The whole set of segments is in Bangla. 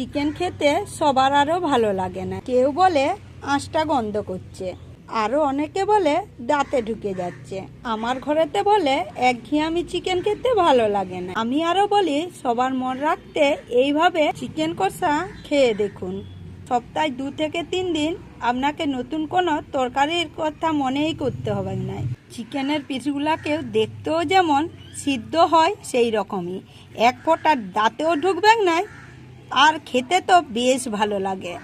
চিকেন খেতে সবার আরও ভালো লাগে না। কেউ বলে আঁশটা গন্ধ করছে। আরও অনেকে বলে দাঁতে ঢুকে যাচ্ছে। আমার ঘরেতে বলে একঘেয়েমি চিকেন খেতে ভালো লাগে না। আমি আরও বলি সবার মন রাখতে এইভাবে চিকেন কষা খেয়ে দেখুন। সপ্তাহে দু থেকে তিন দিন আপনাকে নতুন কোনো তরকারির কথা মনেই করতে হবে না। চিকেনের পিসগুলাকেও দেখতেও যেমন সিদ্ধ হয় সেই রকমই। এক ফোঁটা দাঁতেও ঢুকবে না আর খেতে তো বেশ ভালো লাগে।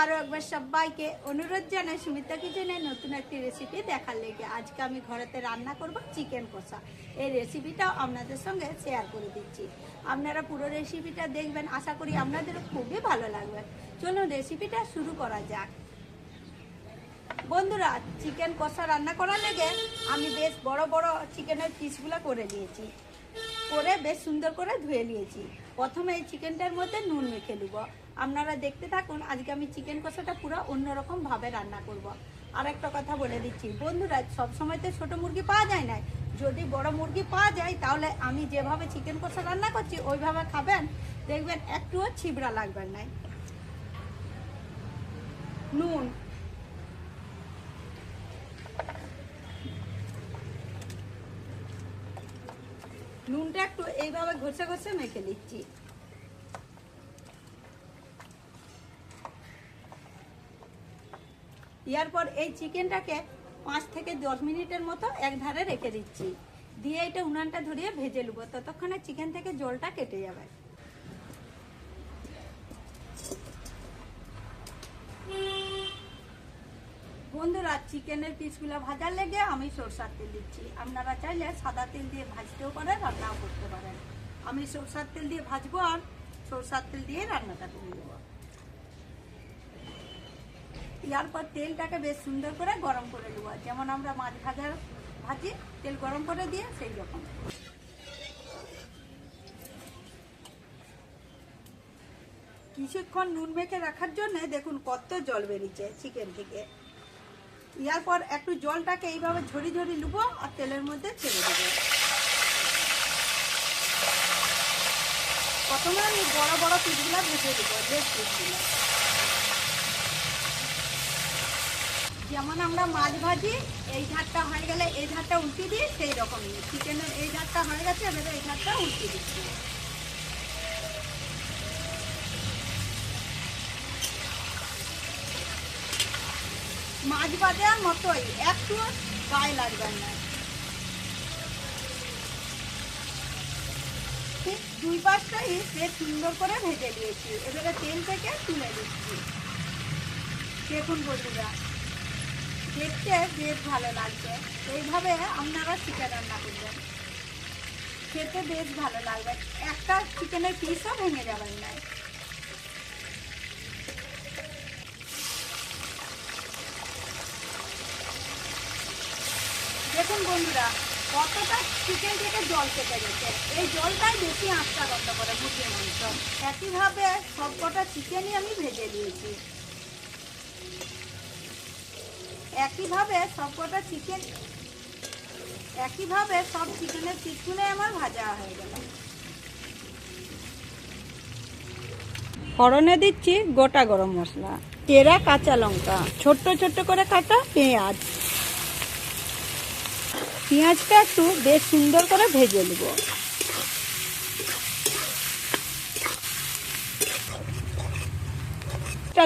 আরও একবার সবাইকে অনুরোধ জানাই, সুমিতা কিচেনের নতুন একটি রেসিপি দেখার লেগে আজকে আমি ঘরেতে রান্না করব চিকেন কষা। এই রেসিপিটাও আপনাদের সঙ্গে শেয়ার করে দিচ্ছি। আপনারা পুরো রেসিপিটা দেখবেন, আশা করি আপনাদেরও খুবই ভালো লাগবে। চলুন রেসিপিটা শুরু করা যাক। বন্ধুরা, চিকেন কষা রান্না করার লেগে আমি বেশ বড় বড় চিকেনের পিসগুলো করে নিয়েছি। করে বেশ সুন্দর করে ধুয়ে নিয়েছি। প্রথমে এই চিকেনটার মধ্যে নুন মেখে নেব। আপনারা দেখতে থাকুন, আজকে আমি চিকেন কষাটা পুরো অন্যরকম ভাবে রান্না করব। আর একটা কথা বলে দিচ্ছি, বন্ধুরা সব সময় তো ছোটো মুরগি পাওয়া যায় না। যদি বড় মুরগি পাওয়া যায়, তাহলে আমি যেভাবে চিকেন কষা রান্না করছি, ওইভাবে খাবেন। দেখবেন একটুও ছিবড়া লাগবে না। নুন নুনটা একটু এইভাবে ঘষে ঘষে মেখে দিচ্ছি ইয়ার পর এই চিকেনটাকে পাঁচ থেকে দশ মিনিটের মতো এক ধারে রেখে দিচ্ছি। দিয়ে এটা উনানটা ধরিয়ে ভেজে নেব। ততক্ষণে চিকেন থেকে জলটা কেটে যাবে। বন্ধুরা, চিকেনের পিসগুলো ভাজার লেগে আমি সরষার তেল দিচ্ছি। আপনারা চাইলে সাদা তেল দিয়ে ভাজতেও পারেন, রান্নাও করতে পারেন। আমি সরষার তেল দিয়ে ভাজবো আর সরষার তেল দিয়ে রান্নাটা করে নেব। পর তেলটাকে বেশ সুন্দর করে গরম করে নেব। যেমন আমরা মাছ ভাজার ভাজি, তেল গরম করে দিয়ে সেই রকম। কিছুক্ষণ নুন মেখে রাখার জন্য দেখুন কত জল বেরিয়েছে চিকেন থেকে। ইয়ার পর একটু জলটাকে এইভাবে ঝরি ঝরি লুবো আর তেলের মধ্যে ছেড়ে দেবো। প্রথমে আমি বড় বড় পিসগুলো ভেজে দেবো লেগ পিসগুলো যেমন আমরা মাছ ভাজি, এই ধারটা হয়ে গেলে এই ধারটা উল্টে দিই সেই রকমই চিকেনের এই ধারটা হয়ে গেছে, এবারে এই ধারটা উল্টে দিচ্ছি। মাছ ভাজার মতোই, একটু গায়ে লাগবে না। ঠিক দুই পাশটাই বেশ সুন্দর করে ভেজে দিয়েছি এবারে তেল থেকে তুলে দিচ্ছি দেখুন বন্ধুরা, দেখতে বেশ ভালো লাগছে। এইভাবে আপনারা চিকেন রান্না করবেন। খেতে বেশ ভালো লাগবে। একটা চিকেনের পিসও ভেঙে যাবেন না দেখুন বন্ধুরা কতটা চিকেন থেকে জল কেটে গেছে? এই জলটাই বেশি আঁচটা গন্ধ করে মুরগির মাংস। একইভাবে সবকটা চিকেনই আমি ভেজে দিয়েছি একইভাবে সবকটা চিকেন একইভাবে সব চিকেনের পিসগুলো আমার ভাজা হয়ে গেল। ফড়নে দিচ্ছি গোটা গরম মশলা। চেরা কাঁচা লঙ্কা। ছোট্ট ছোট্ট করে কাটা পেঁয়াজ। পেঁয়াজটা একটু বেশ সুন্দর করে ভেজে নেব।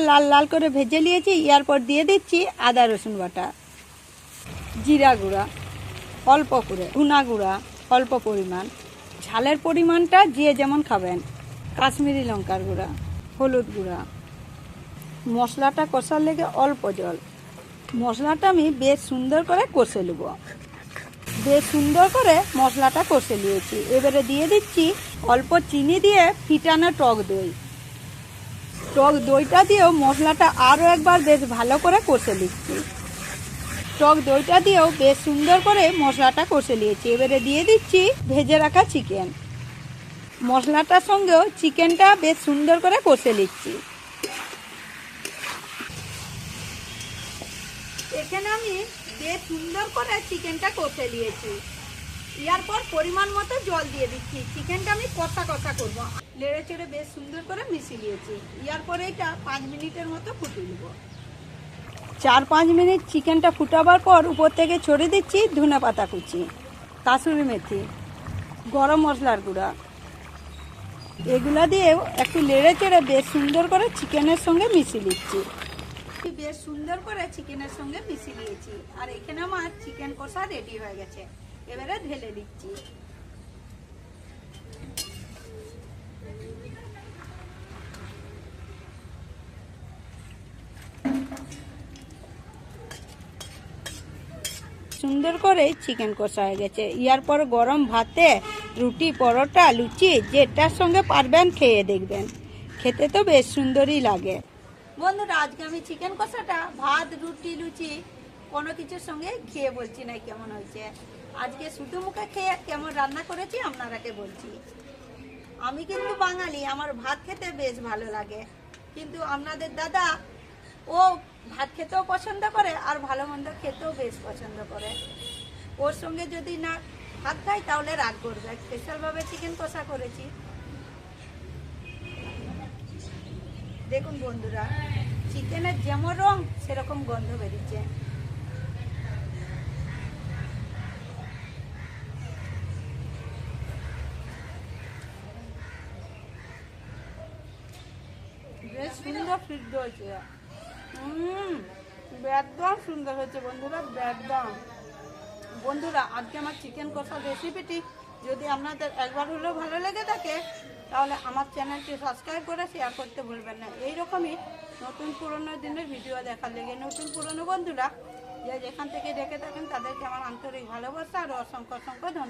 লাল লাল করে ভেজে নিয়েছি ইয়ার পর দিয়ে দিচ্ছি আদা রসুন বাটা, জিরা গুঁড়া, অল্প করে ধুনা গুঁড়া, অল্প পরিমাণ, ঝালের পরিমাণটা যে যেমন খাবেন, কাশ্মীরি লঙ্কার গুঁড়া, হলুদ গুঁড়া। মশলাটা কষার লেগে অল্প জল। মশলাটা আমি বেশ সুন্দর করে কষে নেব। বেশ সুন্দর করে মশলাটা কষে নিয়েছি। এবারে দিয়ে দিচ্ছি অল্প চিনি দিয়ে ফিটানো টক দই। টক দইটা দিয়েও মশলাটা আরও একবার বেশ ভালো করে কষে নিচ্ছি। টক দইটা দিয়েও বেশ সুন্দর করে মশলাটা কষে নিয়েছি। এবারে দিয়ে দিচ্ছি ভেজে রাখা চিকেন। মশলাটার সঙ্গেও চিকেনটা বেশ সুন্দর করে কষে নিচ্ছি। এখানে আমি বেশ সুন্দর করে চিকেনটা কষে নিয়েছি। ইয়ার পর পরিমাণ মতো জল দিয়ে দিচ্ছি। চিকেনটা আমি কষা কষা করব। লেড়ে চেড়ে বেশ সুন্দর করে মিশিয়ে নিয়েছি। ইয়ার পরে এটা পাঁচ মিনিটের মতো ফুটিয়ে নেব। চার পাঁচ মিনিট চিকেনটা ফুটাবার পর উপর থেকে ছড়িয়ে দিচ্ছি ধনে পাতা কুচি কাসুরি মেথি, গরম মশলার গুঁড়া। এগুলা দিয়েও একটু নেড়ে চেড়ে বেশ সুন্দর করে চিকেনের সঙ্গে মিশিয়ে দিচ্ছি বেশ সুন্দর করে চিকেনের সঙ্গে মিশিয়ে দিয়েছি আর এখানে আমার চিকেন কষা রেডি হয়ে গেছে। এবারে ঢেলে দিচ্ছি। সুন্দর করে চিকেন কষা হয়ে গেছে। ইয়ার পর গরম ভাতে রুটি, পরোটা, লুচি, যেটার সঙ্গে পারবেন খেয়ে দেখবেন। খেতে তো বেশ সুন্দরই লাগে। বন্ধুরা, আজকে আমি চিকেন কষাটা, ভাত, রুটি, লুচি, কোনো কিছুর সঙ্গে খেয়ে বলছি না, কেমন হয়েছে। আজকে শুধু মুখে খেয়ে কেমন রান্না করেছি, আপনারাকে বলছি। আমি কিন্তু বাঙালি, আমার ভাত খেতে বেশ ভালো লাগে। কিন্তু আপনাদের দাদা, ও ভাত খেতেও পছন্দ করে আর ভালো মন্দ খেতেও বেশ পছন্দ করে। ওর সঙ্গে যদি না ভাত খাই, তাহলে রাগ করবে। স্পেশালভাবে চিকেন কষা করেছি। দেখুন বন্ধুরা, চিকেনের যেমন রং, সেরকম গন্ধ বেরিয়েছে। বেশ সুন্দর সিদ্ধ হয়েছে। হুম একদম সুন্দর হয়েছে বন্ধুরা, একদম। বন্ধুরা, আজকে আমার চিকেন কষার রেসিপিটি যদি আপনাদের একবার হলেও ভালো লেগে থাকে, তাহলে আমার চ্যানেলটি সাবস্ক্রাইব করে শেয়ার করতে ভুলবেন না। এইরকমই নতুন পুরনো দিনের ভিডিও দেখার লেগে নতুন পুরনো বন্ধুরা যে যেখান থেকে দেখে থাকেন, তাদেরকে আমার আন্তরিক ভালোবাসা আর অসংখ্য অসংখ্য ধন্যবাদ।